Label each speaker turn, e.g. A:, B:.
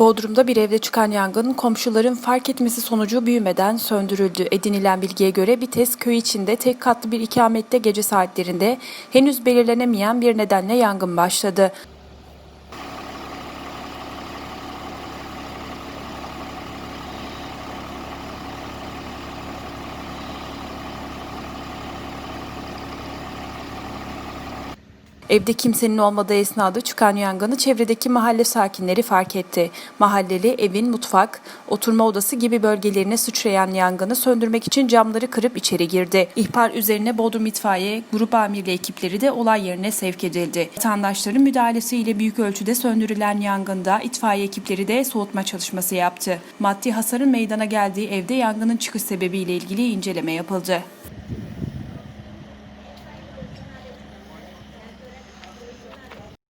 A: Bodrum'da bir evde çıkan yangın komşuların fark etmesi sonucu büyümeden söndürüldü. Edinilen bilgiye göre Bites köy içinde tek katlı bir ikamette gece saatlerinde henüz belirlenemeyen bir nedenle yangın başladı. Evde kimsenin olmadığı esnada çıkan yangını çevredeki mahalle sakinleri fark etti. Mahalleli evin mutfak, oturma odası gibi bölgelerine sıçrayan yangını söndürmek için camları kırıp içeri girdi. İhbar üzerine Bodrum İtfaiye Grup Amirli ekipleri de olay yerine sevk edildi. Vatandaşların müdahalesiyle büyük ölçüde söndürülen yangında itfaiye ekipleri de soğutma çalışması yaptı. Maddi hasarın meydana geldiği evde yangının çıkış sebebiyle ilgili inceleme yapıldı.